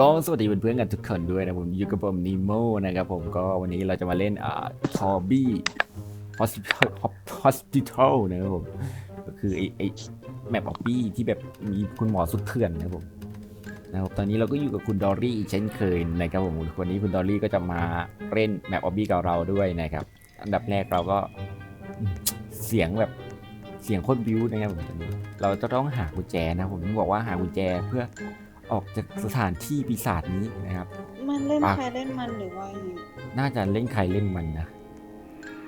ก็สวัสดีเพื่อนๆกันทุกคนด้วยนะผมอยู่กับผมนิโมนะครับผมก็วันนี้เราจะมาเล่นอ่าทอบี้ฮอสพิทอลฮอสพิทอลนะครับผมก็คือไอไอแมปออบบี้ที่แบบมีคุณหมอสุดเถื่อนนะครับผมนะครับตอนนี้เราก็อยู่กับคุณดอรี่อีกเช่นเคยนะครับผมวันนี้คุณดอรี่ก็จะมาเล่นแมปออบบี้กับเราด้วยนะครับอันดับแรกเราก็เสียงแบบเสียงโคตรบิวนะครับผมตอนนี้เราจะต้องหากุญแจนะผมต้องบอกว่าหากุญแจเพื่อ ออกจากสถานที่ปีศาจนี้นะครับ มันเล่นปะใครเล่นมันหรือว่าอย่างงี้น่าจะเล่นใครเล่นมันนะ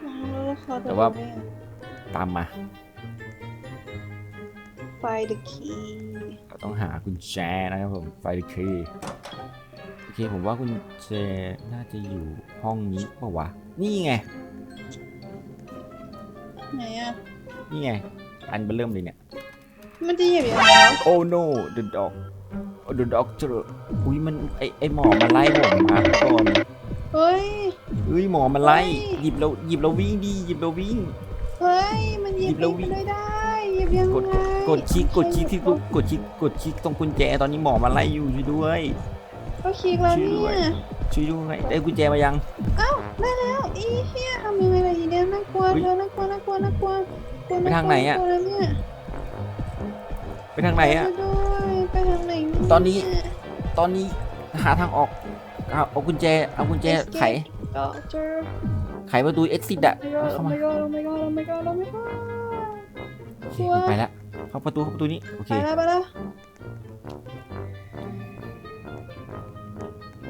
อ้าวแล้วเขาจะแต่ว่ารู้ได้ไงตามมาไฟเดอะคีเราต้องหากุญแจนะครับผมไฟคีโอเคผมว่ากุญแจน่าจะอยู่ห้องนี้เปล่าวะ นี่ไง ไหนอะ นี่ไง อันเบอร์เริ่มเลยเนี่ย มันจะหยิบยังไงแล้วโอ้ no the dog the doctor อุ้ยมันไอไอหมอมาไล่ผมมาก่อนเฮ้ย เอ้ยหมอมาไล่เฮ้ย หยิบเราหยิบเราวิ่งดีหยิบเราวิ่ง เฮ้ย มันหยิหยิบบแล้วไปวิ่งเลยได้หยิบยังกดไงกดคลิกกดคลิกที่กดกดคลิกกดคลิกตรงกุญแจตอนนี้หมอมาไล่อยู่ช่วยด้วย ก็คลิกแล้วช่วยด้เนี่วย ยช่วยด้วยได้กุญแจมายัง เอ้าได้แล้วอีเฮียทำยังไงล่ะอีเนี่ยน่ากลัวเฮ้ยเธอน่ากลัวน่ากลัวน่ากลัวกลัวไปทางไหนอะกลัวแล้วเนี่ยไปทางไหนอะช่วยด้วยไปทางไหนเย ตอนนี้ตอนนี้หาทางออกเอาเอากุญแจเอากุญแจไขก็เจอไขประตู exit อะโอ้เอาเข้ามา my god โอ้ my god โอ้ my god โอ้ my god โอเคกลัวไปแล้วเข้าประตูเข้าประตูนี้โอเค ไปแล้วไปแล้ว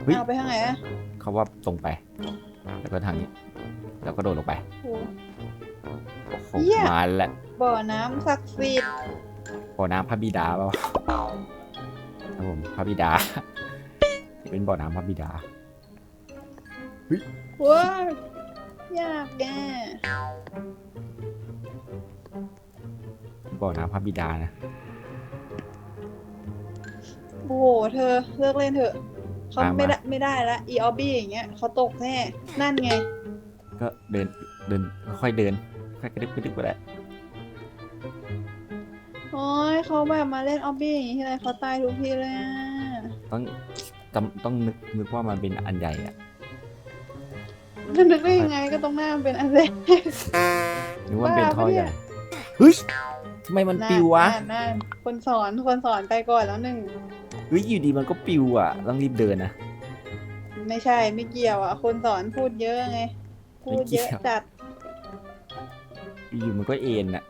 เฮ้ย เอาไปทางไหนอะเขาว่าตรงไป แล้วก็ทางนี้ แล้วก็โดดลงไปโอ้โอ้โหเหี้ย มาแล้วบ่อน้ำศักดิ์สิทธิ์บ่อน้ำพระบิดาเปล่าวะ ครับผมพระบิดา เป็นบ่อน้ำพระบิดาว้ายากแกบ่อน้ำพระบิดานะโอ้โหเธอเลิกเล่นเถอะเขามาไม่มาได้ไม่ได้ละอีออบบี้อย่างเงี้ยเขาตกแน่นั่นไง ก็เดินเดินค่อยๆเดินค่อยๆกระดึบกระดึบไปแหละ โอ้ยเขาแบบมาเล่นออบบี้อย่างงี้ทีไรเขาตายทุกทีเลยอะต้องจำต้องนึกนึกว่ามันเป็นอันใหญ่อะจะนึกได้ยังไงก็ต้องหน้ามันเป็นอะไรนึกว่าเป็นบ้าท่อปะเนี่ใหญ่ยเฮ้ยทำไมมันปิววะนั่นนั่นคนสอนคนสอนไปก่อนแล้วหนึ่ง เฮ้ยอยู่ดีมันก็ปิวอะ ต้องรีบเดินนะ ไม่ใช่ไม่เกี่ยวอะ คนสอนพูดเยอะไง พูดเยอะไม่เกี่ยวจัด อยู่มันก็เอ็นอะ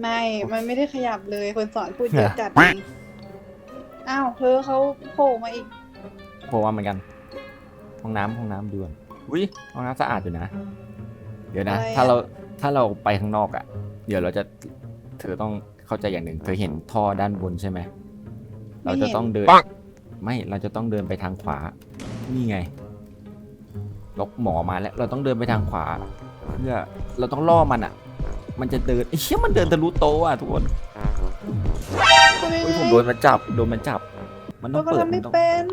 ไม่ มันไม่ได้ขยับเลย คนสอนพูดเยอะจัดเองอ้าวเธอเขาโผล่มาอีก โผล่มาเหมือนกัน ห้องน้ำห้องน้ำด่วนอุ้ยห้องน้ำสะอาดอยู่นะ เดี๋ยวนะ อะไรอะ ถ้าเราถ้าเราไปข้างนอกอะ เดี๋ยวเราจะเธอต้องเข้าใจอย่างหนึ่งเธอเห็นท่อด้านบนใช่ไหม เราจะต้องเดิน ไม่ เราจะต้องเดินไปทางขวา นี่ไงลกหมอมาแล้ว เราต้องเดินไปทางขวา เพื่อ เราต้องล่อมันอะ มันจะเดินไอ้เชี่ยมันเดินทะลุโต๊ะอะทุกคนทำยังเฮ้ยไงผมโดนมันจับโดนมันจับ มันต้เราองก็เปิดทำมัไม่นต้องเป็น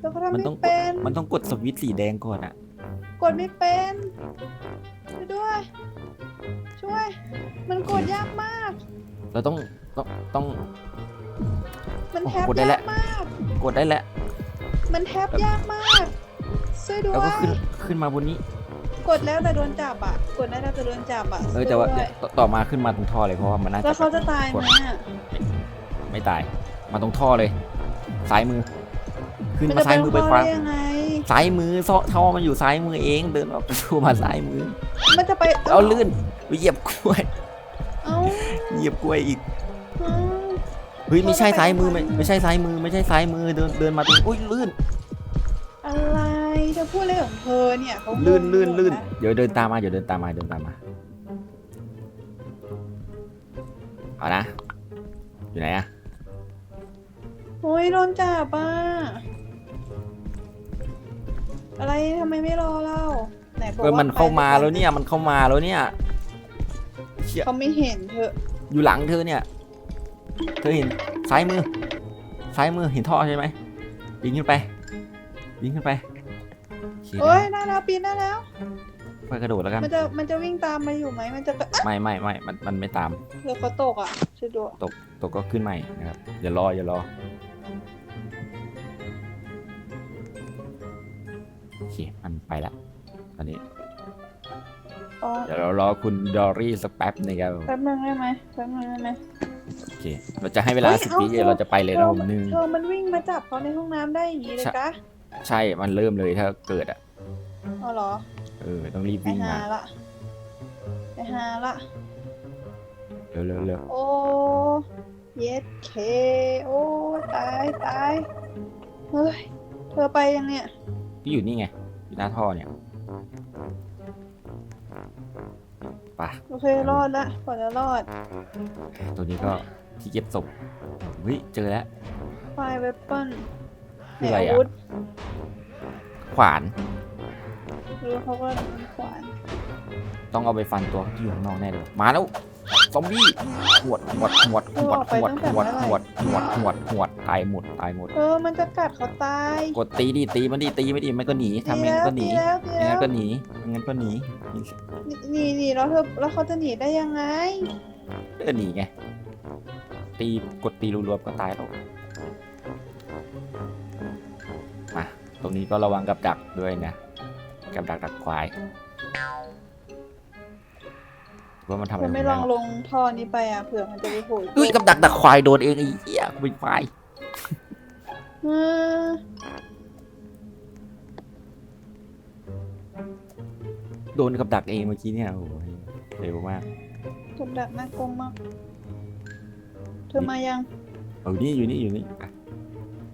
เราก็ทำมันไม่ต้องกดเป็นมันต้องกดสวิตช์สีแดงก่อนอะกดไม่เป็นช่วยด้วย ช่วย มันกดยากมาก เราต้องต้องต้อง มันแทบโอ้กดได้แล้ยาวกมาก กดได้แหละมันแทบยากมากช่วยด้วแล้วก็ยขึ้นขึ้นมาบนนี้ กดแล้วแต่โดนจับอะ กดได้แล้วแต่โดนจับอะเออแต่ว่าช่ยด้วยต่อต่อมาขึ้นมาตรงท่อเลยเพราะว่ามันน่าแล้จะวเขาจะตายไหมอะไม่ตาย มาตรงท่อเลยซ้ายมือ ขึ้นมันมาจะซ้ายมือไปขวาได้ยังไง ซ้ายมือซท่อมันอยู่ซ้ายมือเองเดินออกประตูมาซ้ายมือมันจะไปเอาลื่นไปเหยียบกล้วยเอาเหยียบกล้วยอีกเอาเฮ้ยไม่ใช่เราจะไปซ้ายมือทางไหนไม่ไม่ใช่ซ้ายมือไม่ใช่ซ้ายมือเดินเดินมาตรงอุ้ยลื่นอะไร เธอพูดอะไรของเธอเนี่ยเขาลื่นงงลื่นลื่นหมดะเดี๋ยวเดินตามมาเดี๋ยวเดินตามมาเดินตามมาเอานะ อยู่ไหนอะโอ้ยโดนจับอะอะไรทำไมไม่รอเราไหนบอกเออว่ามันเข้ามาไปแล้วเนี่ยมันเข้ามาแล้วเนี่ยเชี่ยเขาไม่เห็นเธออยู่หลังเธอเนี่ย เธอเห็นซ้ายมือซ้ายมือเห็นท่อใช่ไหมปีนขึ้นไปปีนขึ้นไป โอเคโอ้ยได้แล้วปีนได้แล้ว ค่อยกระโดดแล้วกัน มันจะมันจะวิ่งตามมาอยู่ไหมมันจะกระอะไม่ไม่ไม่มันมันไม่ตาม เดี๋ยวเขาตกอะช่วยดูตกก็ขึ้นใหม่นะครับ อย่ารออย่ารอเคมันไปละตอนนี้ อ๋อเดี๋ยวเรารอคุณดอรี่สักแป๊บหนึงครับผมแป๊บนึงได้ไหมแป๊บนึงได้ไหม โอเค เราจะให้เวลาเฮ้ยสิบเอาวิเถอะเราจะไปเลยนะผมหนึ่ง เธอมันวิ่งมาจับเขาในห้องน้ำได้อย่างนี้เลยใช่กะ ใช่มันเริ่มเลยถ้าเกิดอะอ๋อเหรอ เออต้องรีบไปวิ่งหามาละ ไปหาละ เร็วเร็วเร็วโอ้เย็ดเค โอ้ตายตายเฮ้ย เธอไปยังเนี่ย ที่อยู่นี่ไงอยู่หน้าท่อเนี่ยไป โอเค รอดละกว่าจะรอดตัวนี้ก็ที่เก็บศพเฮ้ยเจอแล้ว ไฟเวปเปิล คืออะไรอะวุธขวาน รู้เขาก็มีขวาน ต้องเอาไปฟันตัวที่อยู่ข้างนอกแน่เลย มาแล้ว ซอมบี้หวดหวดหวดหวดหวดหวดหวดหวดหวดหวดตายหมดตายหมด เออ มันจะกัดเขาตาย กดตีดิตีมันดิตีไม่ดีมันก็หนีทำตีเองแล้วก็หนีตีแล้วตีไม่แล้งั้วนก็หนีไม่งั้นก็หนี หนีหนีแล้วเธอแล้วเขาจะหนีได้ยังไงก็หนีไง ตีกดตีรัวๆก็ตายแล้วมา ตรงนี้ก็ระวังกับดักด้วยนะ กับดักดักควายว่ามันทำอะเธไรอไม่ไม่ได้ลองหรอกลงท่อนี้ไปอะเผื่อมันจะไปโผล่เฮ้ยกับดักดักควายโดนเองไอ้เหี้ยกูเป็นควายเออโดนกับดักเองเมื่อกี้เนี่ยโอ้ยเร็วมากกับดักน่ากลัวมาก เธอมายัง เออนี่อยู่นี่อยู่นี่อะ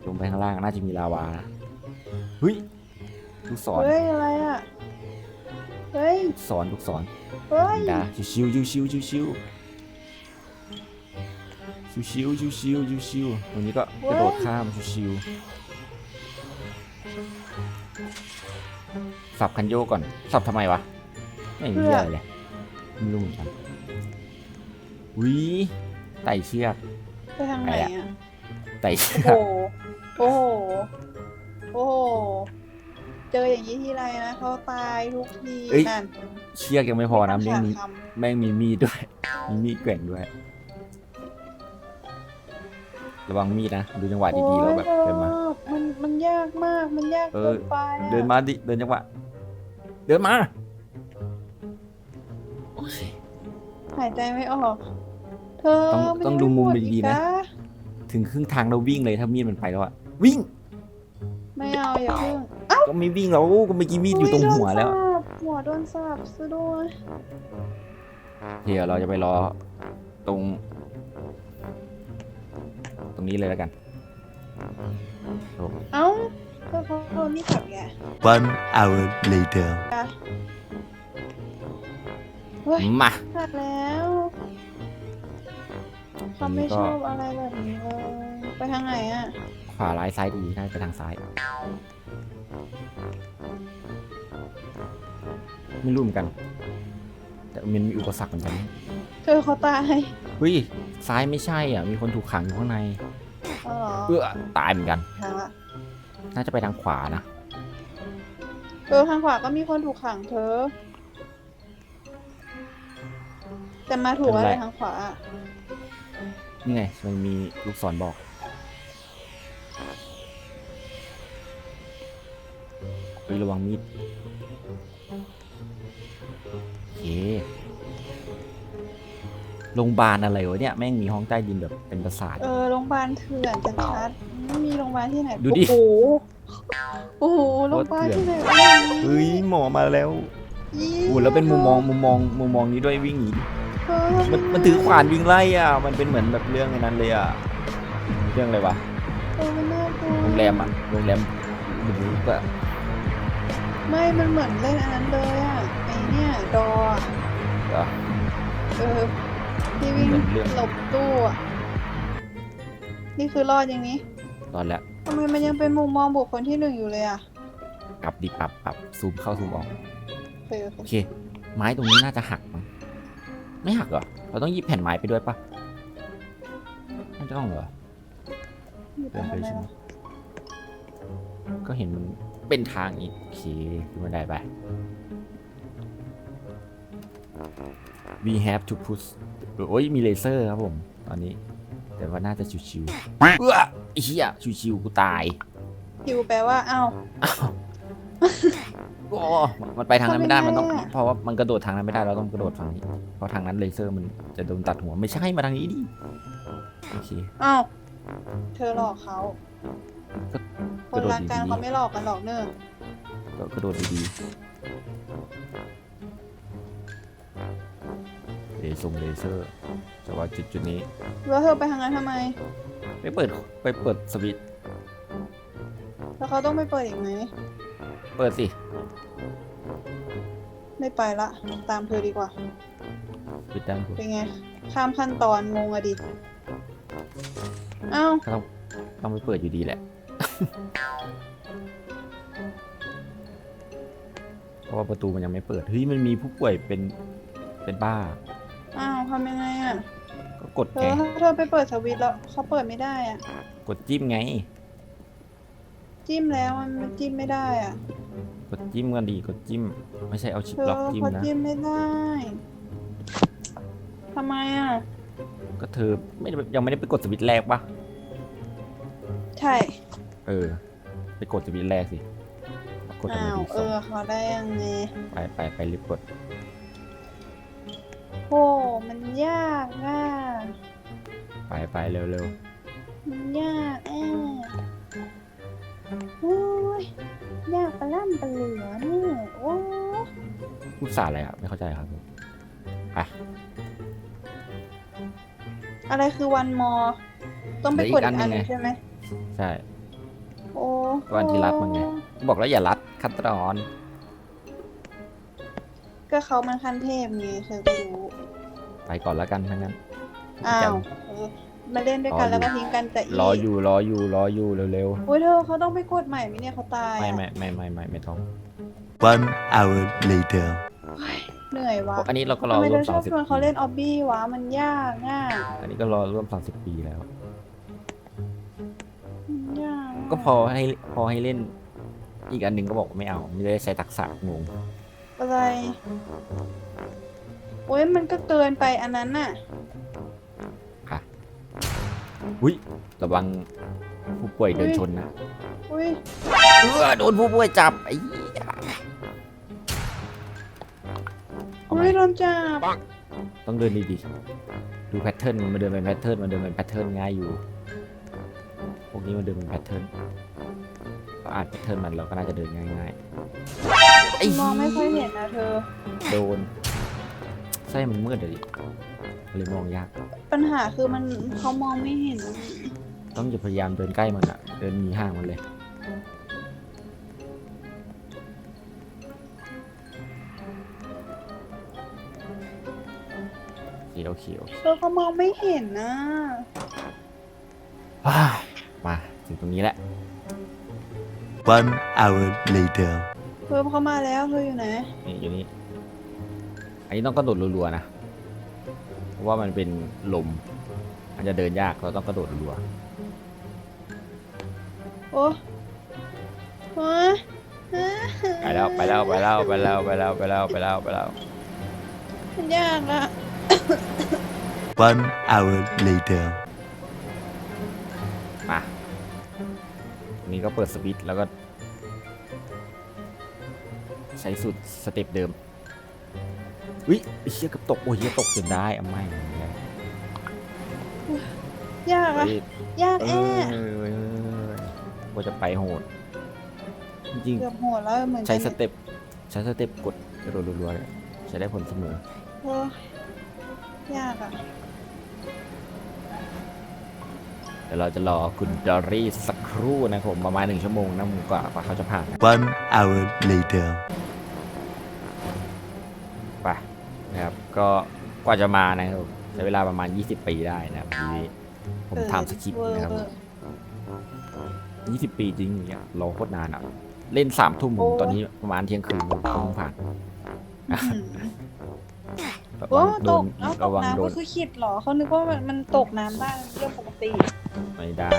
ลงไปข้างล่างน่าจะมีลาวานะ เฮ้ยลูกศรเฮ้ยอะไรอะ เฮ้ยลูกศรลูกศรเฮ้ย ดาชิวชิวชิวชิวชิวชิวชิวชิวชิวชิวชิวตรงนี้ก็กระโดดข้ามชิวชิวสับคันโยกก่อน สับทำไมวะ ไม่เห็นมีอะไรเลยไม่รู้เหมือนกันวิไต่เชือกไปทางไหนอะไต่เชืโอ้อกโหโอ้โห โอ้โห เจออย่างนี้ทีไรนะเขาตายทุกทีนั่นเชือกยังไม่พอนะแม่งมีขาดคแม่งมีมีดด้วย มีมีดแกว่งด้วย ระวังมีดนะ ดูจังหวะำดีๆแล้วแบบโอ้ยเดินมามันมันยากมากมันยากเออ เกินไปอะเดินมาดิ เดินจังหวะ เดินมาโอเค หายใจไม่ออก เธอต้องนต้องยัดูมุมไหดีๆนะ อีกถึงครึ่งทางเราวิ่งเลยถ้ามีดมันไปแล้วอะวิ่งไม่ เอาอย่าเพิ่งก็ไม่วิ่งแล้วก็เมื่อกี้มีดอยู่ตรงหัวแล้วโดนสาบหัวโดนสาบซะด้วยเดี๋ยวเราจะไปรอตรง ตรงนี้เลยแล้วกันโอ้เอ้าเธอเขาโดนนี่ขับแก One hour later. เฮ้ยมาขัดแล้วเขาไม่ชอบอะไรแบบนี้เลยไปทางไหนอะ ขวาร้ายซ้ายดีน่าจะไปทางซ้าย ไม่รู้เหมือนกัน แต่มันมีอุปสรรคเหมือนกันเธอเขาตายเฮ้ยซ้ายไม่ใช่อะ มีคนถูกขังอยู่ข้างในเอาเหรอเออตายเหมือนกันทางละน่าจะไปทางขวานะเออทางขวาก็มีคนถูกขังเธอ แต่มาถูกอะไรทางขวาอะนี่ไง มันมีลูกศรบอก เฮ้ยระวังมีดโอเคโรงพยาบาลอะไรวะเนี่ยแม่งมีห้องใต้ดินแบบเป็นประสาท เออโรงพยาบาลเถื่อนจะชัดไม่มีโรงพยาบาลที่ไหนดูดิ โอ้โหโอ้โหโรงพยาบาลที่ไหนวะเฮ้ยหมอมาแล้วยี่โอ้แล้วเป็นมุมมองมุมมองมุมมองนี้ด้วยวิ่งหนีเธอมันมันถือขวานวิ่งไล่อะ มันเป็นเหมือนแบบเรื่องไอ้นั้นเลยอะเรื่องอะไรวะเออมันน่ากลัวโรงแรมอะโรงแรมหรือก็ ไม่ มันเหมือนเล่นอันนั้นเลยอะไอเนี่ยดออะเหรอ เออที่วิ่งเหมือนเรื่อง หลบตู้อะนี่คือรอดอย่างนี้ตอนแล้วทำไมมันยังเป็นมุมมองบุคคลที่หนึ่งอยู่เลยอะปรับดิปรับปรับซูมเข้าซูมออก เออโอเค ไม้ตรงนี้น่าจะหักมั้งไม่หักเหรอ เราต้องหยิบแผ่นไม้ไปด้วยปะไม่ต้องเหรอ เดินไปใช่ไหมก็เห็นมัน เป็นทางอีกโอเคขึ้นมาได้ไป we have to push โอ้ยมีเลเซอร์ครับผม ตอนนี้ แต่ว่าน่าจะชิวๆเอื้อไอ้เหี้ยชิวๆกูตายคิวแปลว่าเอ้าอ้าวโอ้มันไปทางนั้นไม่ได้มันต้องทำยังไงอะเพราะว่ามันกระโดดทางนั้นไม่ได้เราต้องกระโดดฝั่งนี้เพราะทางนั้นเลเซอร์มันจะโดนตัดหัวไม่ใช่มาทางนี้ดิโอเคอ้าวเธอหลอกเขาก็ คกระนโดดรักกันดีๆเขาไม่หลอกกันหรอกเนอะก็กระโดดดีๆเลเซอร์เลเซอร์แต่ว่าจุดจุดๆนี้แล้วเธอไปทางนั้นทำไม ไปเปิดไปเปิดสวิตช์แล้วเขาต้องไปเปิดอีกไหม เปิดสิ ไม่ไปละ ตามเธอดีกว่า ปิดด้านบนเป็นไง ข้ามขั้นตอนงงอะดิอ้าวก็ต้องต้องไปเปิดอยู่ดีแหละ เพราะว่าประตูมันยังไม่เปิด เฮ้ย มันมีผู้ป่วยเป็น เป็นบ้า อ้าวทำยังไงอะก็กดเธไงอถ้าเธอไปเปิดสวิตช์แล้วเขาเปิดไม่ได้อะกดจิ้มไง จิ้มแล้วมันมันจิ้มไม่ได้อะกดจิ้มกันดี กดจิ้ม ไม่ใช่เอาชิปเธอล็อกจิ้มเขานะ จิ้มไม่ได้ทำไมอะก็เธอไม่ได้ยังไม่ได้ไปกดสวิตช์แรกปะใช่ เออ ไปกดสวิตช์แรกสิกดทำอ้าไมวดีเอสองอเขาได้ยังไงไปไปไปรีบกด โอ้มันยากอะไปไปเร็วเร็วมันยากแอะโอ้ยยากปะล่ำปะเหลือเนี่ยโอ้พูดสาอะไรอะ ไม่เข้าใจครับผมอะอะไรคือวันมอ ต้องไปกดอีกอันหนึ่งใช่ไหมใช่ โอ้วันที่รัดมันไงบอกแล้วอย่ารัดขั้นตอนก็เขามันขั้นเทพไงเธอก็รู้ไปก่อนแล้วกันทั้างนั้นอ้าวเออมาเล่นด้วยกันรออยู่แล้วก็ทิ้งกันแต่อีรออยู่รออยู่รออยู่เร็วโอ้ยเธอเขาต้องไปกดใหม่ไหมเนี่ยเขาตายๆอะไม่ไม่ไม่ไม่ไม่ไม่ต้อง One hour later. เหนื่อยวะอันนี้เราก็รอทำไมร่เธวมอชสาอมบสิบชวนเขาเล่นออบบี้วะมันยากง่ายอันนี้ก็รอร่วมสามสิบปีแล้วมันยา กก็พอให้พอให้เล่น อีกอันหนึ่งก็บอกว่าไม่เอา ไม่ได้ใช้ทักษะงงอะไรโอ้ยมันก็เกินไปอันนั้นน่ะค่ะอุ้ยระวังผู้ป่วยเดินชนนะอุ้ยเออโดนผู้ป่วยจับไอ้เหี้ยเอาอุ้ใหม่ยโดนจับต้องเดินดีๆดูแพทเทิร์นมันมาเดินเป็นแพทเทิร์นมันเดินเป็นแพทเทิร์นง่ายอยู่ พวกนี้มันเดินเป็นแพทเทิร์นเราอ่านแพทเทิร์นมันเราก็น่าจะเดินง่ายๆไอ้มองไม่ค่อยเห็นนะเธอ โดนไส้มันมืดเลยดิเลยมองยาก ปัญหาคือมันเขามองไม่เห็น ต้องอย่าพยายามเดินใกล้มันอะเดินหนีห่างมันเลยโอเคโอเคโอเคเธอเขามองไม่เห็นนะว้ายมา ถึงตรงนี้แหละ One hour later. เธอเขามาแล้วเธออยู่ไหนนี่อยู่นี่ อันนี้ต้องกระโดดรัวๆนะ เพราะว่ามันเป็นลม มันจะเดินยาก เราต้องกระโดดรัวโอ้ฮะฮะๆไปแล้วไปแล้วไปแล้วไปแล้วไปแล้วไปแล้วไปแล้วไปแล้ว มันยากอะ One hour later. นนี้ก็เปิดสวิตช์แล้วก็ ใช้สูตรสเต็ปเดิมอุ้ยไอ้เชี่ยกับตกโอ้ยเหี้ยตกจนได้เอาไม่แล้วยากอะเฮ้ยยากเอแอะอว่าจะไปโหด จริงเกือบโหดแล้วเหมือนๆกัใช้นสเต็ปใช้สเต็ปกดกระโดดรัวๆเนี่ยใช้ได้ผลเสมอโอ้ยากอะ เดี๋ยวเราจะรอคุณดอรี่สักครู่นะครับผมประมาณหนึ่งชั่วโมงนะมึงกว่ากว่าเขาจะผ่านนะ One hour later. ไปนะครับก็กว่าจะมานะครับผมใช้เวลาประมาณ 20 ปีได้นะครับทีนี้ผมทำสคริปต์เวอนะครับเวอ20 ปีจริงเนี่ยรอโคตรนานอะ เล่นสามทุ่มผมตอนนี้ประมาณเที่ยงคืนผมเพิ่งผ่านอื้อหือระโอ้วังโดตนกเอาตระกวังโดน้ำก็น คือขิดเหรอเขานึกว่ามันมันตกน้ำได้เรื่องปกติ ไม่ได้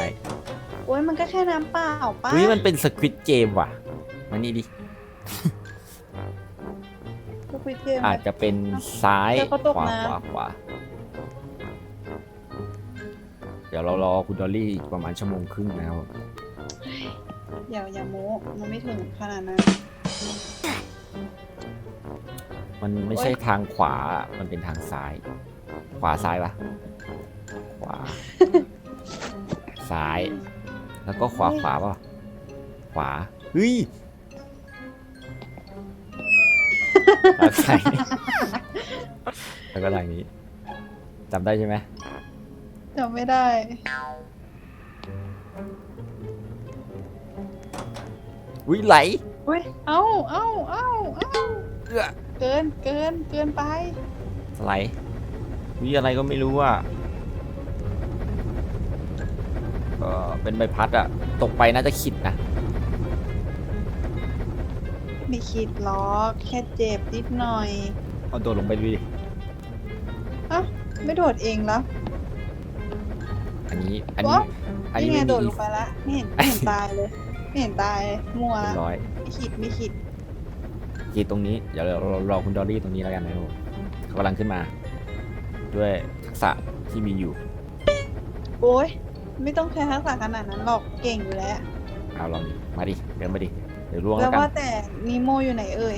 โอ้ยมันก็แค่น้ำเปล่าป้าเฮ้ยมันเป็นสควิตเกมว่ะมานี่ดิก็คุยเกมอาจจะเป็นซ้ายแล้วก็ตกขวาน้ำขวาขวาเดี๋ยวเรารอคุณดอลลี่อีกประมาณชั่วโมงครึ่งนะครับอย่าอย่าโม้มันไม่ถึงขนาดนั้น มันไม่ใช่ทางขวา มันเป็นทางซ้าย ขวาซ้ายปะขวา ซ้าย แล้วก็ขวาขวาปะขวาเฮ้ยทางซ้ายแล้วก็ทางนี้จำได้ใช่ไหมจำไม่ได้อุ้ยไหลอุ้ยเอ้าเอ้าเอ้าเอ้าเอื้อเกินเกินเกินไปไหลวิอะไรก็ไม่รู้อะ เออเป็นใบพัดอะตกไปน่าจะขิดนะ ไม่คิดหรอกแค่เจ็บนิดหน่อยเอาตัวลงไปดูดิ อะไม่โดดเองแล้วอันนี้ อันนี้วะอันนี้นี่ไงไม่โดดมีลงไปละไม่เห็นไม่เห็นตายเลย ไม่เห็นตายเลยมัวเรียละบร้อยไม่คิดไม่คิดขีดตรงนี้ เดี๋ยวเราเรารอคุณดอลลี่ตรงนี้แล้วกันนะครับผมเขากำลังขึ้นมา ด้วยทักษะที่มีอยู่ โอ้ย ไม่ต้องใช้ทักษะขนาดนั้นหรอกเก่งอยู่แล้วเอาลองดิมาดิเดินมาดิเดี๋ยวล่วงแล้แล้ววกันว่าแต่นิโมอยู่ไหนเอ่ย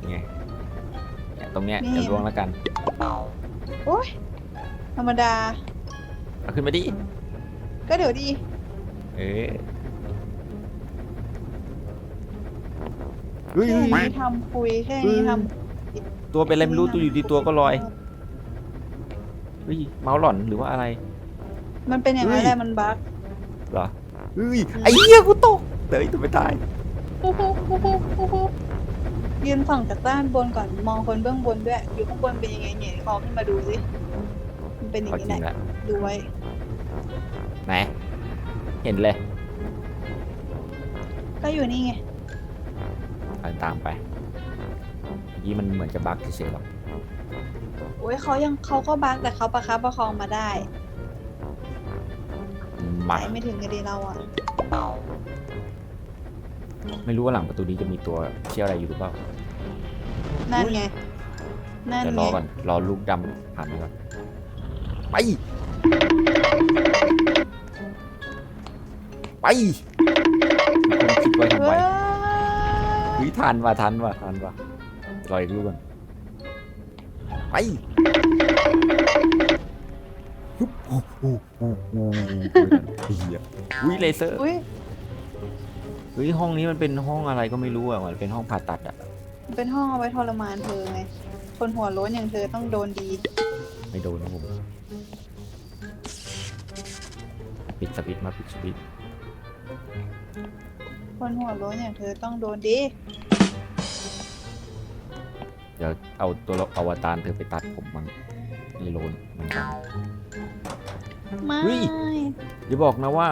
นี่ไงเนี่ยตรงเนี้ยนี่ เดี๋ยวล่วงแล้วกันโอ้ยธรรมดา เอาขึ้นมาดิก็เดี๋ยวดีเออเฮ้ยแค่เฮ้ยเฮ้ย นี้ทำคุยแค่เฮ้นี้ยทตัวเป็นำอะไรไม่รู้ตัวอยู่ดีตัวก็ลอยเฮ้ยเมาส์หล่อนหรือว่าอะไร มันเป็นอย่างนั้นเฮ้ยแหละมันบั๊กเหรอเฮ้ยไอ้เหี้ยกูตกเตยตัวไปตายปุ๊บปุ๊บปุ๊บปุ๊บปุ๊บปุ๊บยืนส่องจากด้านบนก่อนมองคนเบื้องบนด้วย อยู่ข้างบนเป็นยังไงเนี่ยคอขึ้นมาดูสิมันเป็นอย่างเอานี้จริงแหละแหละดูไว้ไหนเห็นเลยก็อยู่นี่ไงเอาตามไปเมื่อกี้มันเหมือนจะบั๊กเฉยๆหรอกโอ้ยเขายังเขาก็บั๊กแต่เขาประคับประคองมาได้มา ไป ไม่ถึงกันดีเราอะไม่รู้ว่าหลังประตูนี้จะมีตัวเชี่ยวอะไรอยู่หรือเปล่านั่นไงนั่นเดี๋ยวรไงอก่อนรอลูกดำผ่านไปก่อนไป ไปมีคนคิดไว้ทำเฮ้ไว้ยเฮ้ยทันว่ะทันว่ะทันว่ะรออีกลูกก่อนไปฮึบ โอ้โหโอ้โหเฮียอุ้ยเลเซอร์อุ้ยเฮ้ยห้องนี้มันเป็นห้องอะไรก็ไม่รู้อะมันเป็นห้องผ่าตัดอะมันเป็นห้องเอาไว้ทรมานเธอไง คนหัวโล้นอย่างเธอต้องโดนดี ไม่โดนนะผมปิดสวิตช์มาปิดสวิตช์คนหัวโล้นอย่างเธอต้องโดนดี เดี๋ยวเอาตัวอวตารเธอไปตัดผมมั้งนี่โลนมือนกัน ไม่เฮ้ยอย่าบอกนะว่า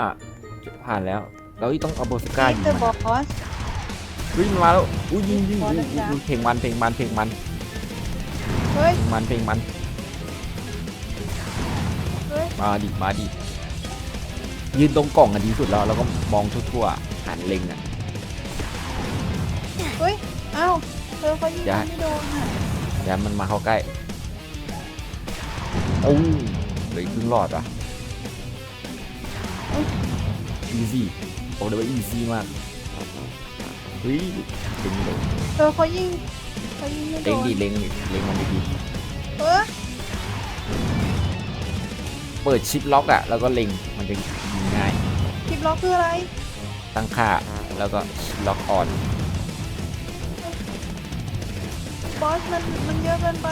ผ่านแล้ว เราต้องเอาโบสก้ายิงเดอะมันบอสเฮ้ยมันมาแล้วอุ้ยยิงยิงบอสอุ้ยนะจ๊ะอุ้ยเพลงมันเพลงมันเพลงมันเฮ้ยเพลงมันเพลงมันเฮ้ย มาดิมาดิยืนตรงกล่องอะดีสุดแล้วแล้วก็มองทั่วๆหันเล็งอะเฮ้ยเอ้าเธอเขายิงอย่าไม่โดนอะอย่ามันมาเข้าใกล้โอ้เหลยครึ่งหลอดอะ อีซี่บอกเลยว่าอีซี่มากเฮ้ยเล็งไม่โดนเธอเขายิงเขายิงไม่โดเล็งนดิเล็งเล็งมันดีเออๆเปิดชิปล็อกอะแล้วก็เล็งมันจะยิงง่าย คลิปล็อกคืออะไรตั้งค่าแล้วก็ล็อกออนบอสมันมันเยอะเกินไป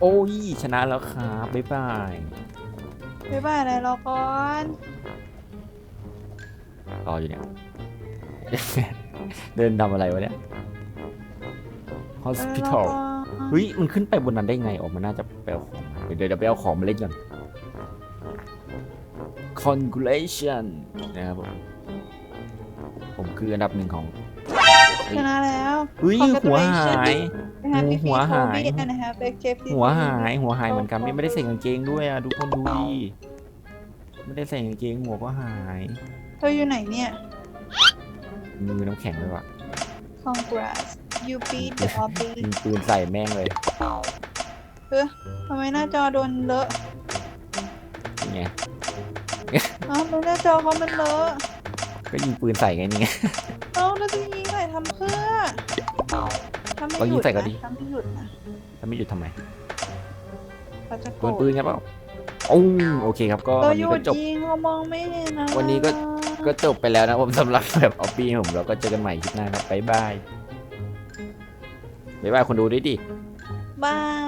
โอ้ยชนะแล้วครับบ๊ายบาย บ๊ายบายอะไรรอก่อนรออยู่เนี่ย เดินทำอะไรวะเนี่ยเออรอ hospital ก่อนเฮ้ยมันขึ้นไปบนนั้นได้ไงออกมาน่าจะไปเอาของมาเดี๋ยวเดี๋ยวไปเอาของมาเล่นก่อน congratulation นะครับผม ผมคืออันดับหนึ่งของ ชนะแล้วเฮ้ยหัวหายนะคะพี่หัวหายฟีโทบี้นะคะเบคเจฟหัวหาย หัวหายเหมือนกันไม่ไม่ได้ใส่กางเกงด้วยอะทุกคนดูดิไม่ได้ใส่กางเกงหัวก็หาย เธออยู่ไหนเนี่ย มือน้ำแข็งเลยว่ะ Congrats you beat the obby ยิงปืนใส่แม่งเลยเออทำไมหน้าจอโดนเลอะเป็นไงเอ้าแล้วหน้าจอเขามันเลอะ ก็ยิงปืนใส่ไงนี่ไง เอ้าแล้วจะยิงใส่ทำเพื่อทำไม่ลองหยิยุงดใส่ก่อนดินะทำไม่หยุดนะถ้าไม่หยุดทำไมเขาจะโกโดรนธปืนใช่เปล่าโอ้โอเคครับก็ก็วันหนี้ยุก็ดจบ ยิงเรามองไม่เห็นนะวันนี้ ก็ก็จบไปแล้วนะผมสำหรับแบบออปปี้ผมเราก็เจอกันใหม่คลิปหน้าครับบ๊ายบายบ๊ายบายคนดูด้วยดิ บาย